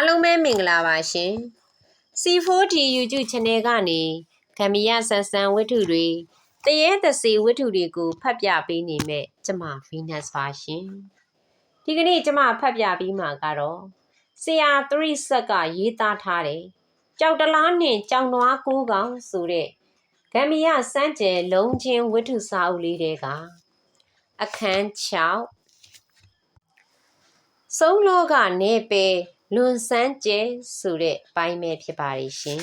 အားလုံးပဲမင်္ဂလာပါရှင် C4D YouTube Channel ကနေဂမ်ဘီယာဆန်ဆန်ဝတ္ထုတွေတရေတစေဝတ္ထုတွေကိုဖတ်ပြပေးနေမဲ့ကျမ Venus ပါရှင်ဒီကနေ့ကျမဖတ်ပြပြီးမှာကတော့ဆရာ3ဆက်ကရေးသားထားတယ်ကြောက်တလားနှင့်ကြောင်နွားကိုးကောင်ဆိုတဲ့ဂမ်ဘီယာစမ်းကျယ်လုံးချင်းဝတ္ထုစာအုပ်လေးတွေကအခန်း6ဆုံးလောကနေပဲ လွန်ဆန်းကျဲဆိုတဲ့ပိုင်းပဲဖြစ်ပါလိမ့်ရှင်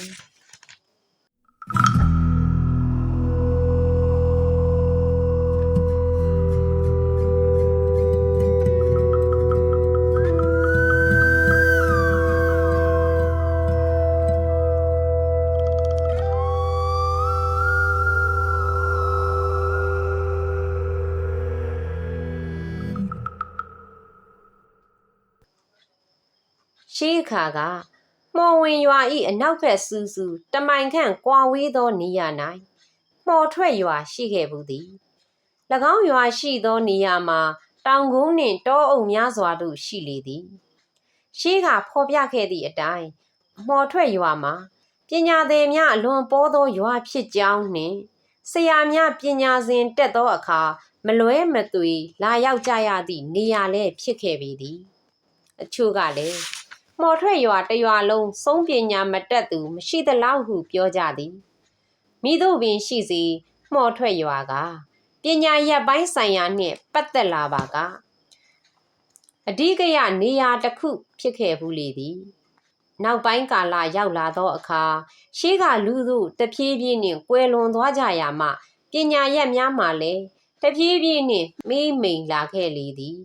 ခါကမော်ဝင်ရွာဤအနောက်ဘက်စူးစူးတမိုင်ခန့်ကွာဝေးသောနေရာ၌မော်ထွက်ရွာရှိခဲ့ဘူးသည်၎င်းရွာရှိသောနေရာမှာတောင်ကုန်းနှင့်တောအုပ်များစွာတို့ရှိလေသည်ရှိကဖော်ပြခဲ့သည့်အတိုင်းမော်ထွက်ရွာမှာပညာသည်များအလွန်ပေါ်သောရွာဖြစ်ကြောင်းနှင့်ဆရာများပညာစဉ်တက်သောအခါမလွဲမသွေ လာရောက်ကြရသည့်နေရာလည်းဖြစ်ခဲ့ပေသည် အချို့ကလည်း မော်ထွက်ရွာတရွာလုံးစုံပညာမတက်သူမရှိသလောက်ဟုပြောကြသည်မိတို့ပင်ရှိစီမော်ထွက်ရွာကပညာရပ်ပိုင်းဆိုင်ရာနှင့်ပတ်သက်လာပါကအဓိကရနေရာတစ်ခုဖြစ်ခဲ့ဘူးလေသည်နောက်ပိုင်းကာလရောက်လာသောအခါရှေးကလူတို့တဖြည်းဖြည်းနှင့်ကွယ်လွန်သွားကြရာမှပညာရပ်များမှလည်းတဖြည်းဖြည်းနှင့်မေးမိန်လာခဲ့လေသည်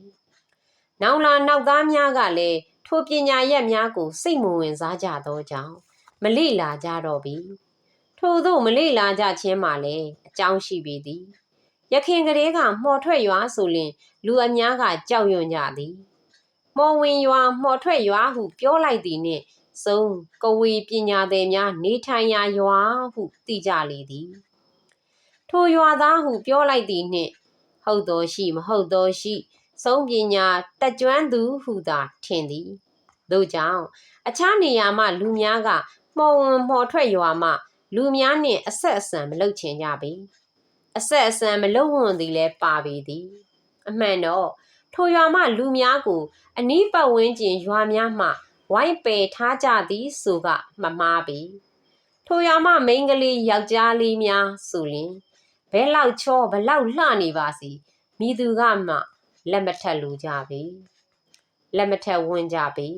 နောင်လာနောက်သားများကလည်း ထိုပညာရက်များကို စိတ်မဝင်စားကြသောကြောင့်မလိလာကြတော့ပြီထို့သောမလိလာကြခြင်းမှလည်းအကြောင်းရှိပေသည်ရခင်ကလေးကမှော်ထွက်ရွာဆိုလျင်လူအများကကြောက်ရွံ့ကြသည်မော်ဝင်ရွာမှော်ထွက်ရွာဟုပြောလိုက်သည်နှင့်စုံကဝေပညာသည်များနေထိုင်ရာရွာဟုသိကြလေသည်ထိုရွာသားဟုပြောလိုက်သည်နှင့်ဟုတ်တော်ရှိမဟုတ်တော်ရှိ ဆုံးပညာတက်ကျွမ်းသူဟုသာထင်သည်တို့ကြောင့်အခြားနေရာမှလူများကမှော်ဝင်မှော်ထွက်ရွာမှလူများနှင့်အဆက်အဆံမလုပ်ချင်ကြပေအဆက်အဆံမလုပ်ဝန်သည်လည်းပါပေသည် အမှန်တော့ထိုရွာမှလူများကိုအနီးပတ်ဝန်းကျင်ရွာများမှဝိုင်းပယ်ထားကြသည်ဆိုကမမှားပေထိုရွာမှမိန်းကလေးယောက်ျားလေးများဆိုရင်ဘဲလောက်ချောဘလောက်လှနေပါစီမိသူကမှ လက်မထက်လူကြပေလက်မထက်ဝင်ကြပေ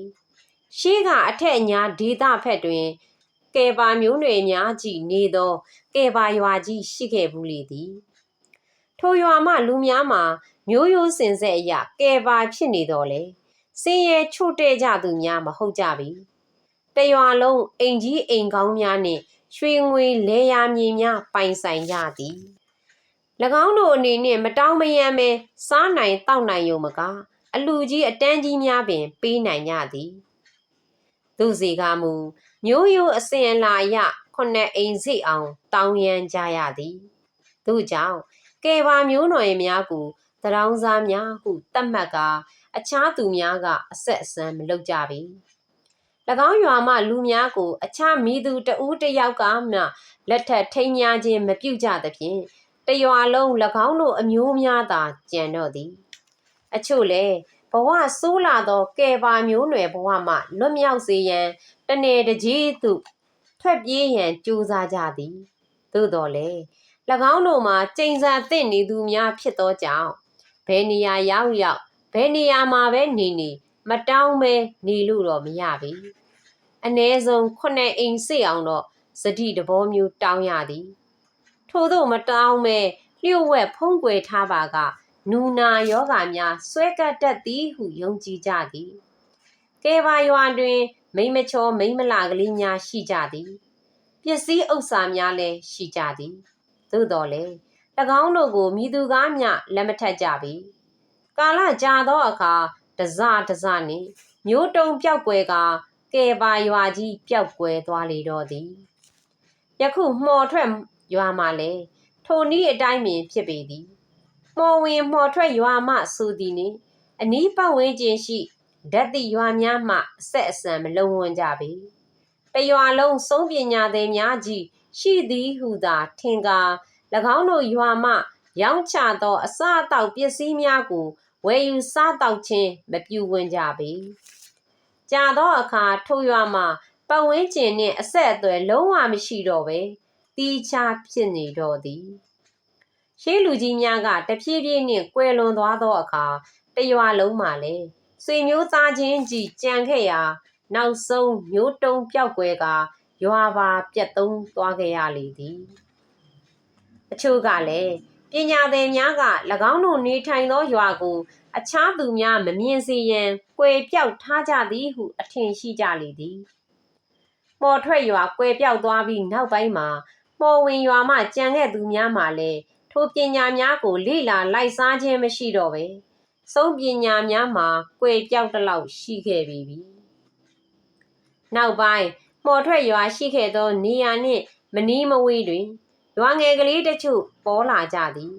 ရှေးကအထက်အညာဒေသဖက်တွင်ကဲပါမျိုးနွယ်များကြီးနေသောကဲပါရွာကြီးရှိခဲ့ဘူးလေသည်ထိုရွာမှလူများမှာမျိုးရိုးစင်ဆက်အရကဲပါဖြစ်နေတော့လေစင်ရဲချို့တဲ့ကြသူများမဟုတ်ကြပြီတရွာလုံးအိမ်ကြီးအိမ်ကောင်းများနှင့်ရွှေငွေလဲရမြေများပိုင်ဆိုင်ကြသည်၎ င်းတို့အနေနဲ့မတောင်းမယမ်းပဲစားနိုင်တောက်နိုင်ရုံမကအလူကြီးအတန်းကြီးများပင် ပေးနိုင်ကြသည်သူစီကမူမျိုးရိုးအစဉ်အလာရခုနှစ်အိမ်စိအောင် တောင်းရန်ကြရသည်သူကြောင့်ကဲပါမျိုးနွယ်များကိုတရောင်းစားများဟုတတ်မှတ်ကာအခြားသူများကအဆက်အစမ်းမလုပ်ကြပေ၎င်းရွာမှလူများကို အခြားမိသူတဦးတယောက်ကမှလက်ထက်ထိမ်းများခြင်းမပြုကြသဖြင့် တရွာလုံး၎င်းတို့အမျိုးများသာကြံတော့သည် အချို့လည်းဘဝဆိုးလာသောကယ်ပါမျိုးနွယ်ဘဝမှလွတ်မြောက်စေရန်တနေတကြီးသူထွက်ပြေးရန်ကြိုးစားကြသည်သို့တော်လည်း၎င်းတို့မှာကျိန်စာသင့်နေသူများဖြစ်သောကြောင့်ဘယ်နေရာရောက်ရောက်ဘယ်နေရာမှာပဲနေနေမတောင်းပဲနေလို့တော့မရပြီအ ਨੇ ဆုံးခုနှစ်အိမ်စိတ်အောင်တော့စတိတဘောမျိုးတောင်းရသည် ထို့သောမတောင်းပဲလျှို့ဝှက်ဖုံးကွယ်ထားပါကနူနာယောဂါများဆွဲကပ်တတ်သည်ဟုယုံကြည်ကြသည်ကဲပါရွာတွင် မိမချောမိမလာကလေးများရှိကြသည်ပစ္စည်းဥစ္စာများလည်းရှိကြသည်သို့တော်လည်း၎င်းတို့ကိုမိသူကားမျှလက်မထက်ကြပေကာလကြာသောအခါတစတစနှင့်မျိုးတုံပျောက်ကွယ်ကကဲပါရွာကြီးပျောက်ကွယ်သွားလေတော့သည်ယခုမှော်ထွက် ရွာမှလည်းထိုနည်းအတိုင်းပင်ဖြစ်ပေသည်မော်ဝင်မော်ထွက်ရွာမှဆိုသည်နှင့်အနီးပတ်ဝန်းကျင်ရှိဓာတိရွာများမှအဆက်အဆံမလုံးဝန်းကြပေတရွာလုံးစုံပညာသည်များကြီးရှိသည်ဟုသာထင်ကာ၎င်းတို့ရွာမှ ရောင်းချသောအစအသောက်ပစ္စည်းများကိုဝယ်ယူစားတောက်ခြင်းမပြုဝင်ကြပေကြာသောအခါထိုရွာမှာပတ်ဝန်းကျင်နှင့်အဆက်အသွယ်လုံးဝမရှိတော့ပဲ တီးခြားဖြစ်နေတော့သည်ရှေးလူကြီးများကတဖြည်းဖြည်းနှင့်ကွယ်လွန်သွားသောအခါတရွာလုံးမှာလည်းဆွေမျိုးသားချင်းကြီးကြံခဲ့ရာ နောက်ဆုံးမျိုးတုံးပြောက်ွယ်ကရွာပါပြတ်သုံးသွားခဲ့ရလေသည်အချို့ကလည်းပညာသည်များက၎င်းတို့နေထိုင်သောရွာကို အခြားသူများမမြင်စေရန်ကွယ်ပြောက်ထားကြသည်ဟု အထင်ရှိကြလေသည်မော်ထွက်ရွာကွယ်ပြောက်သွားပြီးနောက်ပိုင်းမှာ မော်ဝင်ရွာမှကြံခဲ့သူများမှလည်းထိုပညာများကိုလေ့လာလိုက်စားခြင်းမရှိတော့ပဲစုံပညာများမှာကွယ်ပြောက်တလောက်ရှိခဲ့ပြီပြီနောက်ပိုင်းမော်ထွက်ရွာရှိခဲ့သောနေရာနှင့်မနီးမဝေးတွင်ရွာငယ်ကလေးတချို့ပေါ်လာကြသည်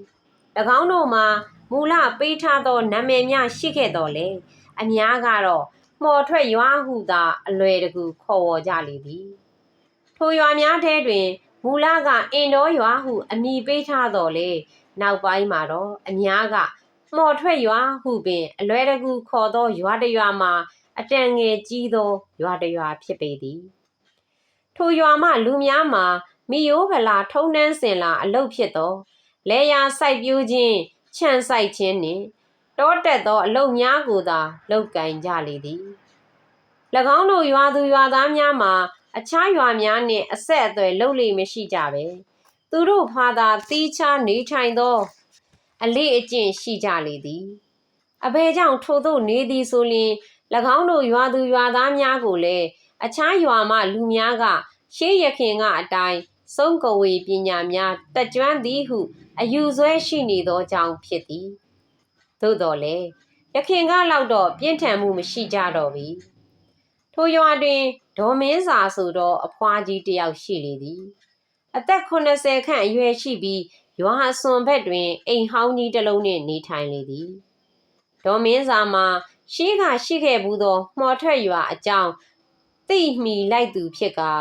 ၎င်းတို့မှာမူလပေးထားသောနာမည်များရှိခဲ့တော်လဲအများကတော့မော်ထွက်ရွာဟုသာအလွယ်တကူခေါ်ဝေါ်ကြလေသည်ထိုရွာများထဲတွင် မူလကအင်တော်ရွာဟုအမည်ပေးထားတော်လဲနောက်ပိုင်းမှာတော့အများကမော်ထွက်ရွာဟုပင်အလွယ်တကူခေါ်သောရွာတစ်ရွာမှာအတန်ငယ်ကြီးသောရွာတစ်ရွာဖြစ်ပေသည်ထိုရွာမှလူများမှာမိယိုးဗလာထုံနှန်းစင်လာအလုတ်ဖြစ်သောလဲယာစိုက်ပျိုးခြင်းခြံစိုက်ခြင်းနှင့်တောတက်သောအလုတ်များကိုသာလောက်ကင်ကြလေသည်၎င်းတို့ရွာသူရွာသားများမှာ အခြားရွာများနှင့်အဆက်အသွယ်လုပ်လိမရှိကြပဲသူတို့ဖာသာတီးခြားနေထိုင်သော အလေးအကျင့်ရှိကြလေသည်အဘယ်ကြောင့်ထို့သို့နေသည်ဆိုလျှင်၎င်းတို့ရွာသူရွာသားများကိုလည်းအခြားရွာမှလူများကရှေးရခင်ကအတိုင်းစုံကဝေပညာများတက်ကြွသည်ဟု အယူဆွဲရှိနေသောကြောင့်ဖြစ်သည်သို့တော်လည်းရခင်ကလောက်တော့ပြင်းထန်မှုမရှိကြတော့ပြီ ထိုရွာတွင်ဒေါ်မင်းစာဆိုသောအဖွားကြီးတယောက်ရှိလေသည်အသက်80ခန့်အရွယ်ရှိပြီးရွာအစွန်ဘက်တွင် အိမ်ဟောင်းကြီးတစ်လုံးနှင့်နေထိုင်လေသည်ဒေါ်မင်းစာမှာရှိကရှိခဲ့ဘူးသောမှော်ထွက်ရွာအကြောင်းသိမိလိုက်သူဖြစ်ကာ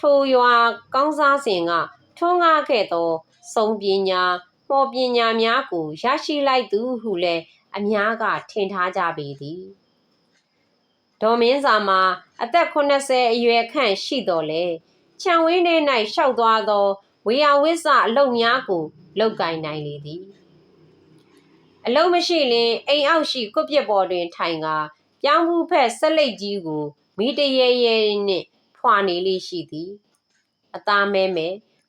ထိုရွာကောင်းစားစဉ်ကထွန်းကားခဲ့သောစုံပညာမော်ပညာများကိုရရှိလိုက်သူဟုလည်းအများကထင်ထားကြပေသည် ဒေါ်မင်းစာမှာအသက်80အရွယ်ခန့်ရှိတော်လဲခြံဝင်းထဲ၌ရှောက်သွားသောဝေယဝိဆအလုံများကိုလောက်ကင်နိုင်လေသည်အလုံးမရှိလင်အိမ်အောက်ရှိကွပ်ပြက်ပေါ်တွင်ထိုင်ကာပြောင်းဘူးဖက်ဆက်လိတ်ကြီးကိုမိတရေရဲနှင့်ဖွာနေလေးရှိသည်အသားမဲမဲ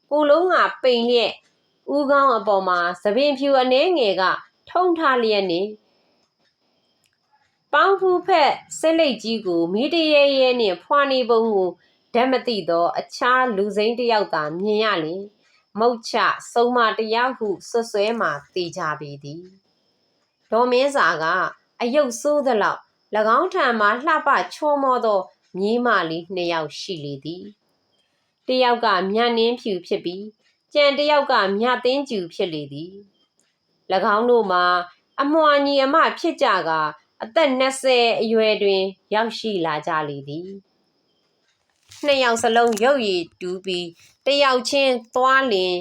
ကိုလုံးကပိန်လျက်ဦးကောင်းအပေါ်မှာသပင်ဖြူအနှဲငယ်ကထုံထားလျက်နှင့် ပေါင်းဖူးဖက်ဆက်လိတ်ကြီးကိုမိတရေရဲနှင့်ဖွာနေပုံကိုဓာတ်မသိသော အခြားလူစိမ်းတယောက်သာမြင်ရလျင်မုတ်ချစုံမတရားဟုဆွဆွဲမှတေချပေသည်ဒေါ်မင်းစာကအယုတ်ဆိုးသလောက်၎င်းထံမှလှပချောမောသောမြေးမလေးနှစ်ယောက်ရှိလေသည်တယောက်ကမြတ်နှင်းဖြူဖြစ်ပြီးကြံတယောက်ကမြတ်သိန်းကျူဖြစ်လေသည်၎င်းတို့မှာအမွှာညီအမဖြစ်ကြက အသက်20အရွယ်တွင် ရောက်ရှိလာကြလေသည်နှစ်ယောက်စလုံးရုပ်ရည်တူးပြီးတယောက်ချင်းသွားလင်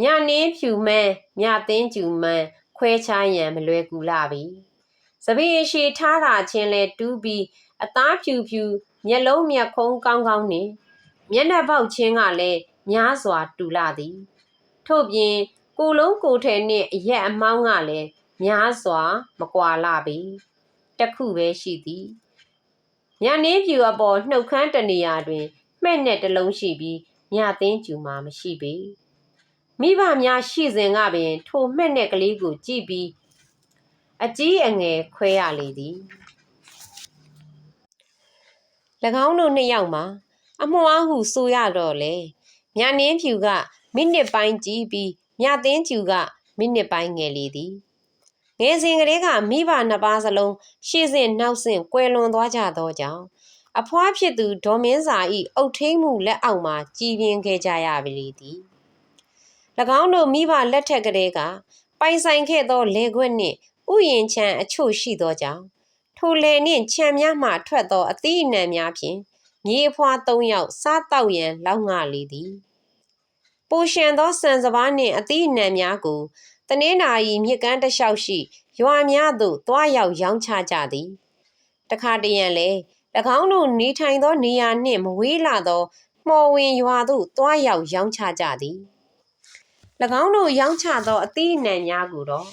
မြနှင်းဖြူမှန်းမြသင်းကျူမှန်းခွဲခြားရန်မလွယ်ကူလာပြီ။စပင်းရှိထားတာချင်းလဲတူးပြီးအသားဖြူဖြူမျက်လုံးမျက်ခုံးကောင်းကောင်းနဲ့မျက်နှာပေါက်ချင်းကလည်းများစွာတူလာသည်။ထို့ပြင်ကိုလုံးကိုထဲနှင့်အရက်အမောင်းကလည်း များစွာမကွာလာပြီ။တခုပဲရှိသည်။ညနေဖြူအပေါ်နှုတ်ခမ်းတနေရာတွင်မှဲ့နဲ့တလုံးရှိပြီးညသိန်းကျူမှာမရှိပေ။မိဘများရှိစဉ်ကပင် ထိုမှက်နဲ့ကလေးကိုကြည့်ပြီးအကြီးအငယ်ခွဲရလေသည်၎င်းတို့နှစ်ယောက်မှာအမွှားဟုဆိုရတော့လေမြနင်းဖြူကမိနစ်ပိုင်းကြည့်ပြီးမြသင်းကျူကမိနစ်ပိုင်းငယ်လေသည် ငယ်စဉ်ကလေးကမိဘနှစ်ပါးစလုံးရှေ့စဉ်နောက်စဉ်ကွယ်လွန်သွားကြသောကြောင့်အဖွားဖြစ်သူဒေါ်မင်းစာဤအုတ်ထိန်မှုလက်အောက်မှာကြည်ပြင်းခဲ့ကြရပြီသည်၎င်းတို့မိဘလက်ထက်ကလေးကပိုင်ဆိုင်ခဲ့သောလေခွက်နှင့်ဥယျင်ချမ်းအချို့ရှိသောကြောင့်ထိုထိုလေနှင့်ခြံများမှထွက်သောအသီးအနှံများဖြင့်မြေအဖွာသုံးယောက်စားတောက်ရန်လောက်ငါလေသည်ပိုရှန်သောစံစပါးနှင့်အသီးအနှံများကိုတ နင်္လာရီမြစ်ကမ်းတစ်လျှောက်ရှိ ရွာများသို့တွားရောက်ရောင်းချကြသည်တခါတရံလဲ၎င်းတို့နေထိုင်သောနေရာနှင့်မဝေးလာသောမော်ဝင်ရွာသို့တွားရောက်ရောင်းချကြသည်၎င်းတို့ရောင်းချသောအသီးအနှံများကိုတော့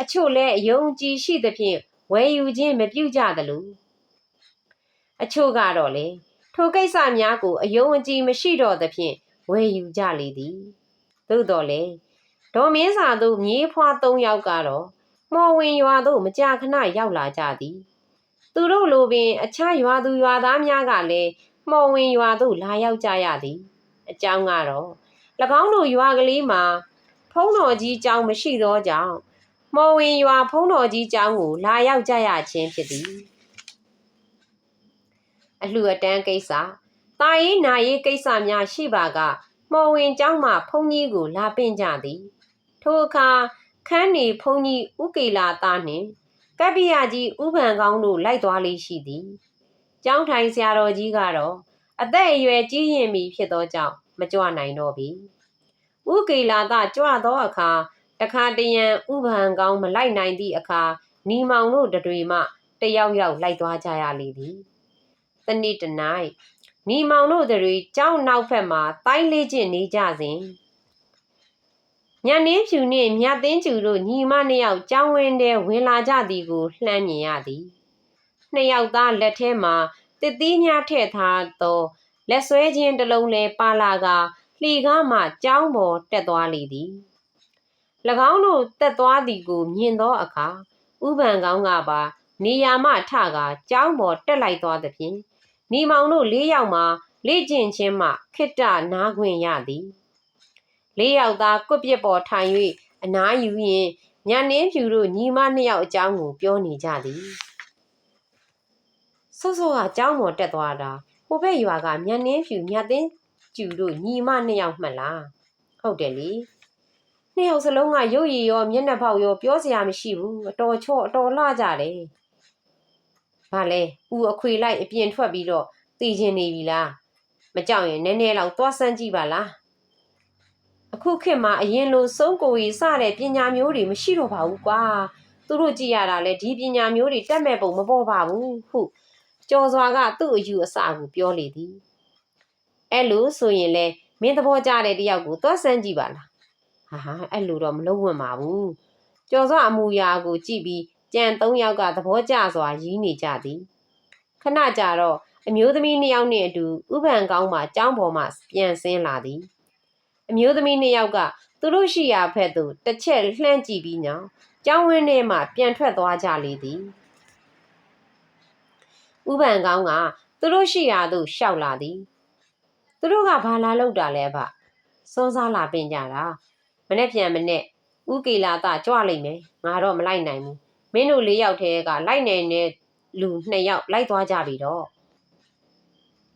အချို့လည်းအယုံကြည်ရှိသဖြင့်ဝယ်ယူခြင်းမပြုကြသလိုအချို့ကတော့လေထိုကိစ္စများကိုအယုံအကြည်မရှိတော့သဖြင့်ဝယ်ယူကြလေသည်သို့တော်လေ ဒေါ်မင်းစာတို့မြေးဖွား၃ယောက်ကတော့မော်ဝင်ရွာသို့မကြာခဏရောက်လာကြသည် သူတို့လိုပင်အခြားရွာသူရွာသားများကလည်းမော်ဝင်ရွာသို့လာရောက်ကြရသည် အကြောင်းကတော့၎င်းတို့ရွာကလေးမှာဖုံးတော်ကြီးကျောင်းမရှိသောကြောင့်မော်ဝင်ရွာဖုံးတော်ကြီးကျောင်းကိုလာရောက်ကြရခြင်းဖြစ်သည်အလှအတန်းကိစ္စတာရေးနာရေးကိစ္စများရှိပါကမော်ဝင်ကျောင်းမှဘုန်းကြီးကိုလာပင့်ကြသည် ထိုအခါခန်းနေဘုန်းကြီးဥကေလာသားနှင့်ကပ္ပိယကြီးဥပံကောင်းတို့လိုက်သွားလေးရှိသည်ကျောင်းထိုင်ဆရာတော်ကြီးကတော့အသက်အရွယ်ကြီးရင်ပြီဖြစ်သောကြောင့်မကြွနိုင်တော့ပြီဥကေလာသားကြွသောအခါတခါတရံဥပံကောင်းမလိုက်နိုင်သည့်အခါနီမောင်တို့တွေမှတယောက်ယောက်လိုက်သွားကြရလေသည်တနေ့တနိုင်နီမောင်တို့တွေကြောင်းနောက်ဖက်မှာတိုင်းလေးကျင့်နေကြစဉ် ညနေဖြူနှင့်မြတ်သိန်းကျူတို့ညီမနှစ်ယောက်ကြောင်းဝင်းထဲဝင်လာကြသည်ကိုလှမ်းမြင်ရသည်နှစ်ယောက်သားလက်ထဲမှာတစ်သီးများထည့်ထားသောလက်ဆွဲခြင်းတစ်လုံးလဲပါလာကလှီကားမှကြောင်းပေါ်တက်သွားလေသည်၎င်းတို့တက်သွားသည်ကိုမြင်သောအခါဥပံကောင်းကပါ နေရာမှထကကြောင်းပေါ်တက်လိုက်သွားသဖြင့်ညီမောင်တို့လေးယောက်မှာလေ့ကျင့်ခြင်းမှခိတ္တနားခွင့်ရသည် လေးယောက်သားကွပ်ပြစ်ပေါ်ထိုင်၍အနားယူရင်ညနှင်းဖြူတို့ညီမနှစ်ယောက်အကြောင်းကိုပြောနေကြသည်ဆော့ဆော့ကအကြောင်းပေါ်တက်သွားတာဟိုဘက်ရွာကညနှင်းဖြူညသိန်းကျူတို့ညီမနှစ်ယောက်မှတ်လားဟုတ်တယ်လေနှစ်ယောက်စလုံးကရုပ်ရည်ရောမျက်နှာပေါက်ရောပြောစရာမရှိဘူးအတော်ချော့အတော်လှကြတယ်ဘာလဲဦးအခွေလိုက်အပြင်ထွက်ပြီးတော့တည်ခြင်းနေပြီလားမကြောက်ရင်နည်းနည်းလောက်သွားစမ်းကြည့်ပါလား အခုခေတ်မှာအရင်လိုစုံကိုရီစတဲ့ပညာမျိုးတွေမရှိတော့ပါဘူးကွာသူတို့ကြည့်ရတာလဲဒီပညာမျိုးတွေတက်မဲ့ပုံမပေါ်ပါဘူးဟုကျော်စွာကသူ့အယူအဆကိုပြောလေသည်အဲ့လိုဆိုရင်လဲမင်းသဘောကျတဲ့တယောက်ကိုသွားစမ်းကြည့်ပါလားဟာဟာအဲ့လိုတော့မလုပ်ဝင့်ပါဘူးကျော်စွာအမူအရာကိုကြည့်ပြီးကြံ၃ယောက်ကသဘောကျစွာရင်းနေကြသည်ခဏကြာတော့အမျိုးသမီးနှစ်ယောက်နှင့်အတူဥပံကောင်းမှကျောင်းပေါ်မှပြန်ဆင်းလာသည် အမျိုးသမီးနှစ်ယောက်ကသူတို့ရှိရာဖက်သို့တစ်ချက်လှမ်းကြည့်ပြီးညောင်းကျောင်းဝင်းထဲမှပြန်ထွက်သွားကြလေသည်ဥပံကောင်းကသူတို့ရှိရာသို့ရှောက်လာသည်သူတို့ကဘာလာလောက်တာလဲဗျစောစားလာပင်ကြတာမနေ့ပြန်မနေ့ဥကေလာတကြွလိမ့်မယ်ငါတော့မလိုက်နိုင်ဘူးမင်းတို့လေးယောက်တည်းကလိုက်နေတဲ့လူနှစ်ယောက်လိုက်သွားကြပြီတော့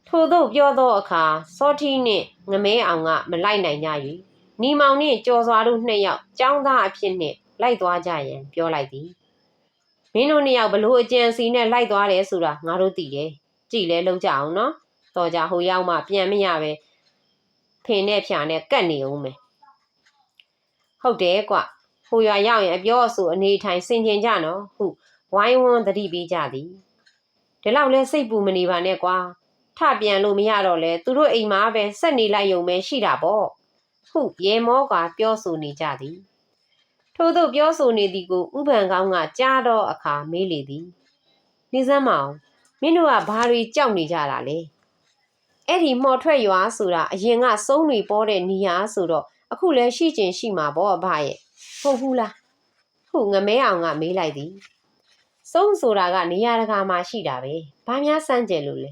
ထို့သောပြောသောအခါစောထီးနှင့်ငမဲအောင်ကမလိုက်နိုင်ကြ၍နီမောင်နှင့်ကြော်စွာတို့နှစ်ယောက်ចောင်းသားအဖြစ်နှင့်လိုက်သွားကြရန်ပြောလိုက်သည်မင်းတို့နှစ်ယောက်ဘလို့အကြံစီနဲ့လိုက်သွားတယ်ဆိုတာငါတို့သိတယ်ကြည်လဲလုံးကြအောင်နော်တော်ကြဟိုရောက်မှပြန်မရပဲဖင်နဲ့ဖြာနဲ့ကတ်နေအောင်မယ်ဟုတ်တယ်ကွဟိုရွာရောက်ရင်အပြောအဆိုအနေထိုင်ဆင်ခြင်ကြနော်ဟုဝိုင်းဝန်းသတိပေးကြသည်ဒီလောက်လဲစိတ်ပူမနေပါနဲ့ကွာ ထပြန်လို့မရတော့လဲသူတို့အိမ်မှာပဲဆက်နေလိုက်ရုံပဲရှိတာပေါ့ဟုရေမောကပြောဆိုနေကြသည်ထို့သောပြောဆိုနေသည်ကိုဥပံကောင်းကကြားတော့အခါမေးလေသည်နေစမ်းမအောင်မင်းတို့ကဘာတွေကြောက်နေကြတာလဲအဲ့ဒီမော်ထွက်ရွာဆိုတာအရင်ကစုံးတွေပေါ်တဲ့နေရာဆိုတော့အခုလည်းရှိကျင်ရှိမှာပေါ့အဖရဲ့ဟုတ်ဘူးလားဟုငမဲအောင်ကမေးလိုက်သည်စုံးဆိုတာကနေရာတကာမှာရှိတာပဲဘာများစမ်းကြယ်လို့လဲ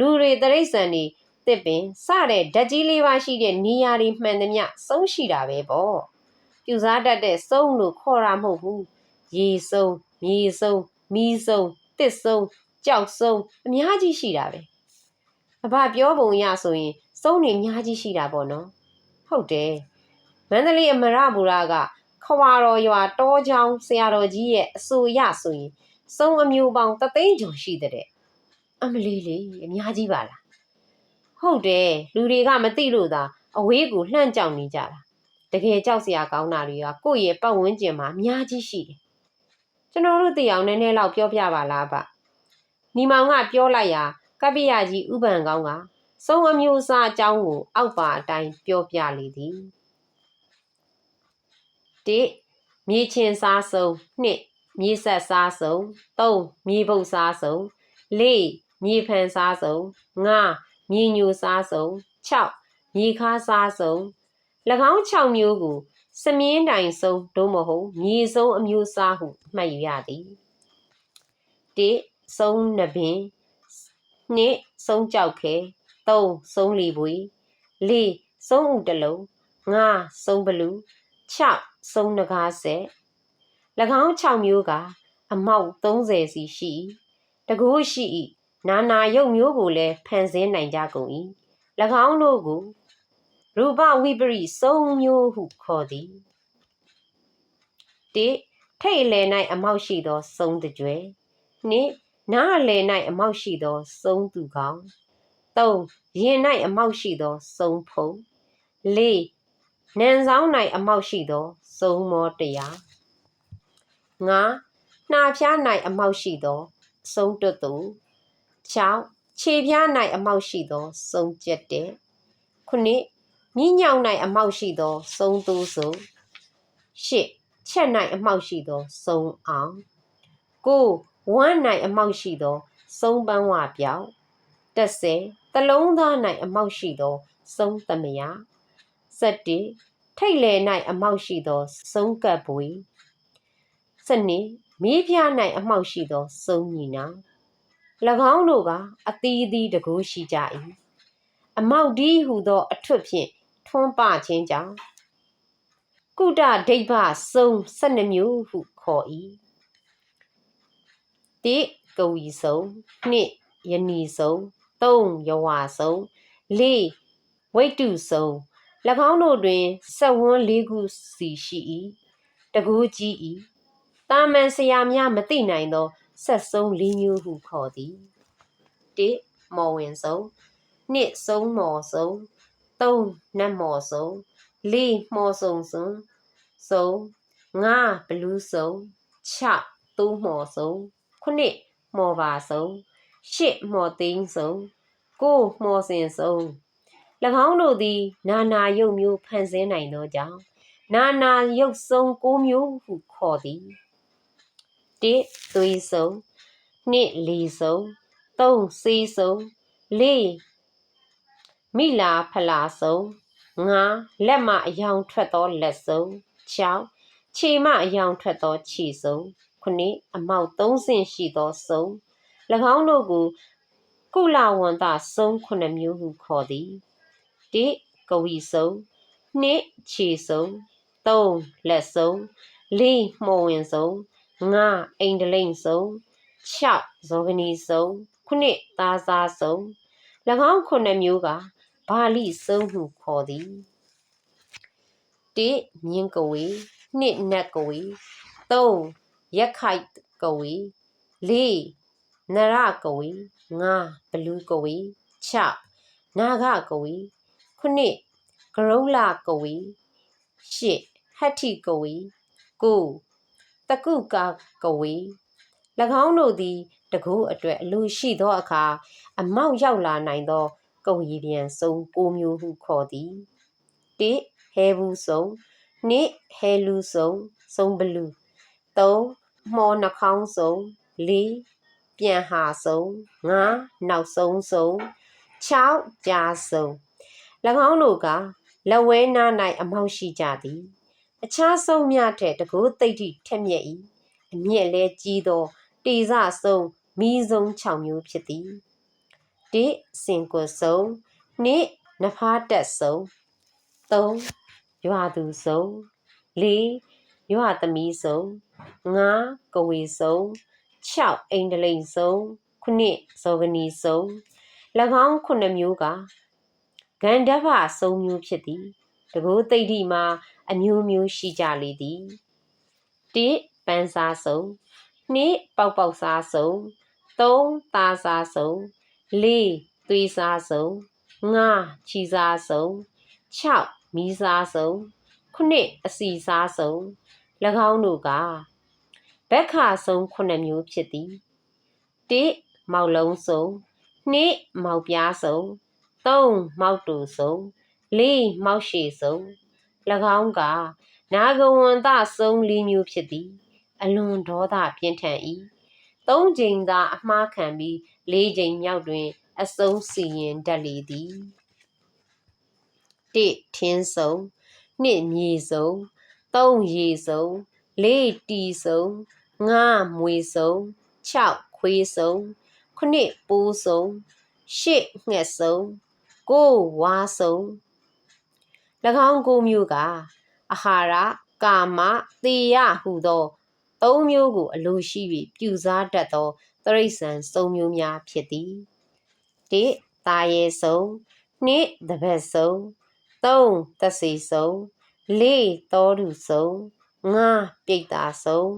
လူတွေတရိษံတွေတစ်ပင်စတဲ့ဓာတ်ကြီးလေးပါရှိတဲ့နေရာတွေမှန်သမျှစုံးရှိတာပဲပေါ့ပြူစားတတ်တဲ့စုံးလို့ခေါ်တာမဟုတ်ဘူးရေစုံမြေစုံမီးစုံတစ်စုံကြောက်စုံအများကြီးရှိတာပဲအဘပြောပုံရဆိုရင်စုံးနေအများကြီးရှိတာပေါ့နော်ဟုတ်တယ်မန္တလေးအမရဘူရာကခွာတော်ရွာတောချောင်းဆရာတော်ကြီးရဲ့အဆိုရဆိုရင်စုံအမျိုးပေါင်းတသိန်းကျော်ရှိတဲ့ အမလီလေအများကြီးပါလားဟုတ်တယ်လူတွေကမသိလို့သာအဝေးကိုလှမ်းကြောင်နေကြတာတကယ်ကြောက်စရာကောင်းတာတွေကကိုယ့်ရဲ့ပတ်ဝန်းကျင်မှာအများကြီးရှိတယ်ကျွန်တော်တို့တရားနည်းနည်းလောက်ပြောပြပါလားဗျညီမောင်ကပြောလိုက်ရာကပ္ပိယကြီးဥပံကောင်းကစုံအမျိုးအစားအကြောင်းကို အောက်ပါအတိုင်းပြောပြလေသည်၁မြေချင်းစားစုံ2မြေဆက်စားစုံ3မြေပုတ်စားစုံ4 မြေဖန်စားစုံ5မြေညူစားစုံ6မြေခါစားစုံ၎င်း6မျိုးကိုစမြင်းတိုင်ဆုံးဒုမဟုတ်မြေဆုံးအမျိုးစားဟုမှတ်ယူရသည်၁ဆုံးနဘင်2ဆုံးကြောက်ခဲ3ဆုံးလီပွေ4ဆုံးဥတလုံး5ဆုံးဘလူ6ဆုံးနဂါဆက်၎င်း6မျိုးကအမောက်30စီရှိတကူရှိ၏ နာနာရုပ်မျိုးကိုလည်းဖန်ဆင်းနိုင်ကြကုန်၏၎င်းတို့ကိုရူပဝိပရိစုံမျိုးဟုခေါ်သည်တိထိတ်အလယ်၌အမောက်ရှိသောစုံတကြွယ်နှင့်နားအလယ်၌အမောက်ရှိသောစုံသူကောင်၃ရင်၌အမောက်ရှိသောစုံဖုံ၄နန်ဆောင်၌အမောက်ရှိသောစုံမောတရား၅နှာဖျား၌အမောက်ရှိသောစုံတွတ်သူ ၆ခြေဖျား၌အမောက်ရှိသောစုံကျက်တဲ့ခုနှစ်မြညောင်၌အမောက်ရှိသောစုံသူစုံ၈ချက်၌အမောက်ရှိသောစုံအောင်ကိုဝမ်း၌အမောက်ရှိသောစုံပန်းဝပြောက်တက်စေတလုံးသား၌အမောက်ရှိသောစုံသမယ၁၁ထိတ်လေ၌အမောက်ရှိသောစုံကပ်ပွေစနစ်မီးပြ၌အမောက်ရှိသောစုံညီနာ၎င်း တို့ကအသီးသီးတကူရှိကြ၏အမောက်ဒီဟုသောအထွတ်ဖြင့်ထွန်းပခြင်းကြောင့်ကုတဒိဗ္ဗစုံ12မျိုးဟုခေါ်၏တိကဝီစုံနှစ်ယနီစုံ3ယဝစုံ4ဝိတုစုံ၎င်းတို့တွင်စက်ဝန်း၄ခုစီရှိ၏တကူကြီး၏တာမန်ဆရာများမသိနိုင်သော ဆက်စုံ၄မျိုးဟုခေါ်သည်၁မော်ဝင်စုံ2စုံမော်စုံ3နတ်မော်စုံ4မော်စုံစုံစုံ5ဘလူးစုံ6သုံးမော်စုံ9မော်ပါစုံ8မော်သိန်းစုံ9မော်စင်စုံ၎င်းတို့သည် နာနာယုတ်မျိုးဖန်ဆင်းနိုင်သောကြောင့်နာနာယုတ်စုံ9မျိုးဟုခေါ်သည် 1သွေးစုံ2လီစုံ3စေးစုံ4မိလာဖလာစုံ5လက်မအယောင်ထွက်သောလက်စုံ6ခြေမအယောင်ထွက်သောခြေစုံ9အမောက်3ဆင့်ရှိသောစုံ၎င်းတို့ကိုကုလဝန္တစုံ9မျိုးဟုခေါ်သည်1ကဝီစုံ2ခြေစုံ3လက်စုံ4မှုံဝင်စုံ 5အိမ်ဒလိန်စုံ6ဇောဂနီစုံ9သားစားစုံ၎င်း9မျိုးကဘာလိစုံဟုခေါ်သည်1မြင်းကဝေ2နတ်ကဝေ3ရက်ခိုက်ကဝေ4နရကဝေ5ဘလူးကဝေ6နာဂကဝေ9ဂရုလကဝေ8ဟတ္ထိကဝေ9 တကုကကဝေ၎င်းတို့သည်တကူအတွက်အလိုရှိသောအခါအမောက်ရောက်လာနိုင်သောကုံရီပြန်စုံ၉မျိုးဟုခေါ်သည်၁ဟဲဘူးစုံ2ဟဲလူစုံစုံဘလူ3မောနှခေါင်းစုံ4ပြန်ဟာစုံ5နောက်ဆုံးစုံ6ကြာစုံ၎င်းတို့ကလက်ဝဲနား၌အမောက်ရှိကြသည် အခြားစုံများထက်တကူသိတိထက်မြက်၏အမြင့်လဲကြီးသောတေဇစုံမီးစုံ6မျိုးဖြစ်သည်၁စင်ကွစုံ2နဖားတက်စုံ3ရွာသူစုံ4ရွာသမီးစုံ5ကဝေစုံ6အိမ်ဒလိန်စုံ9ဇောဂနီစုံ၎င်း9မျိုးကဂန္ဓဗစုံမျိုးဖြစ်သည်တကူသိဋ္ဌိမှာ အမျိုးမျိုးရှိကြလေသည်1ပန်းစားစုံနှစ်ပေါက်ပေါက်စားဆုံးသုံးသားစားဆုံးလေးသွေးစားဆုံးငါးချီစားဆုံး6မီးစားဆုံးခုနှစ်အစီစားဆုံး၎င်းတို့ကဘက်ခါဆုံးခုနှစ်မျိုးဖြစ်သည်1မောက်လုံးဆုံး2မောက်ပြားဆုံး3မောက်တူဆုံး4မောက်ရှည်ဆုံး၎ င်းကနာဂဝန္တဆုံး၄မျိုးဖြစ်သည် အလွန်ဒေါသပြင်းထန်၏သုံးချိန်သာအမှားခံပြီးလေးချိန်မြောက်တွင် အဆုံးစီရင်တတ်လေသည်တစ်ထင်းဆုံးနှစ်မြေဆုံးသုံးရေဆုံးလေးတီဆုံးငါးမွေဆုံး၆ခွေးဆုံးခုနှစ်ပိုးဆုံးရှစ်ငှက်ဆုံးကိုးဝါဆုံး၎ င်းကိုမျိုးကအာဟာရကာမသေယဟုသောသုံးမျိုးကို အလိုရှိ၍ပြုစားတတ်သောတရိษံသုံးမျိုးများဖြစ်သည်၁တာရဲဆုံး၂တပတ်ဆုံး၃သစီဆုံး၄တောဓုဆုံး၅ပြိတ္တာဆုံး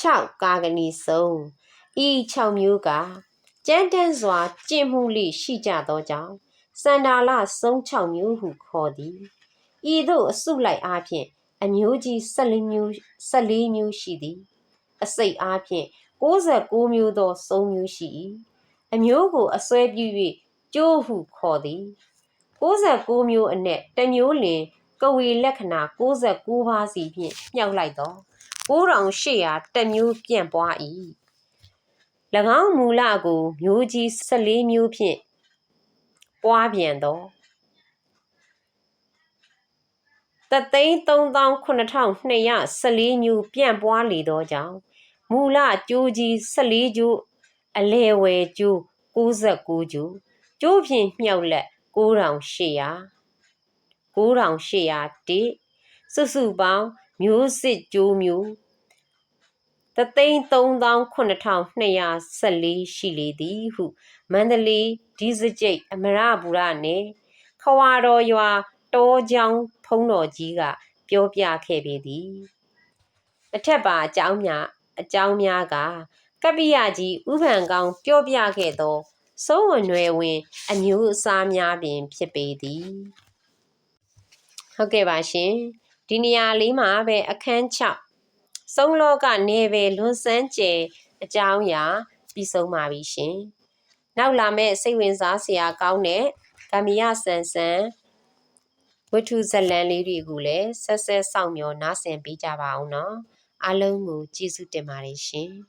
၆ကာကဏီဆုံးဤ6မျိုးကကြမ်းတမ်းစွာကျင့်မှုလိရှိကြသောကြောင့်စန္ဒာလဆုံး6မျိုးဟုခေါ်သည် ဤသို့အစုလိုက်အားဖြင့်အမျိုးကြီး14မျိုး14မျိုးရှိသည် အစိတ်အားဖြင့်69မျိုးသောစုံမျိုးရှိ၏အမျိုးကိုအစွဲပြု၍ကျိုးဟုခေါ်သည်69မျိုးအနက်တစ်မျိုးလင်ကဝေလက္ခဏာ69ပါးစီဖြင့်မြောက်လိုက်သော9800တစ်မျိုးပြန့်ပွား၏၎င်းမူလကိုမျိုးကြီး14မျိုးဖြင့်ပွားပြန်သောတသိန်း 33214မျိုးပြန့်ပွားလေသောကြောင့်မူလကျိုးကြီး14ကျိုးအလဲဝယ်ကျိုး69ကျိုးကျိုးဖြင့်မြောက်လက်9800 9800တိစုစုပေါင်းမျိုးစစ်ကျိုးမျိုးတသိန်း33214ရှိလေသည်ဟုမန္တလေးဒီစကြိတ်အမရပူရနယ်ခဝါတော်ရွာတောကျောင်းဖုံး တော်ကြီးကပြောပြခဲ့ပေသည်အထက်ပါအကြောင်းများအကြောင်းများကကပ္ပိယကြီးဥပံကောင်းပြောပြခဲ့သောစိုးဝင်ွယ်ဝင် အမျိုးအစားများပင်ဖြစ်ပေသည်ဟုတ်ကဲ့ပါရှင်ဒီနေရာလေးမှာပဲအခန်း6ဆုံးလောကနေပဲလွန်ဆန်းကျဲအကြောင်းအရာပြီးဆုံးပါပြီရှင်နောက်လာမယ့်စိတ်ဝင်စားစရာကောင်းတဲ့ဂမီယဆန်ဆန် ဝတ္ထုဇလံလေးတွေကိုလည်းဆက်ဆက်စောင့်မျှော်နားဆင်ပေးကြပါအောင်နော်အားလုံးကိုကျေးဇူးတင်ပါတယ်ရှင်။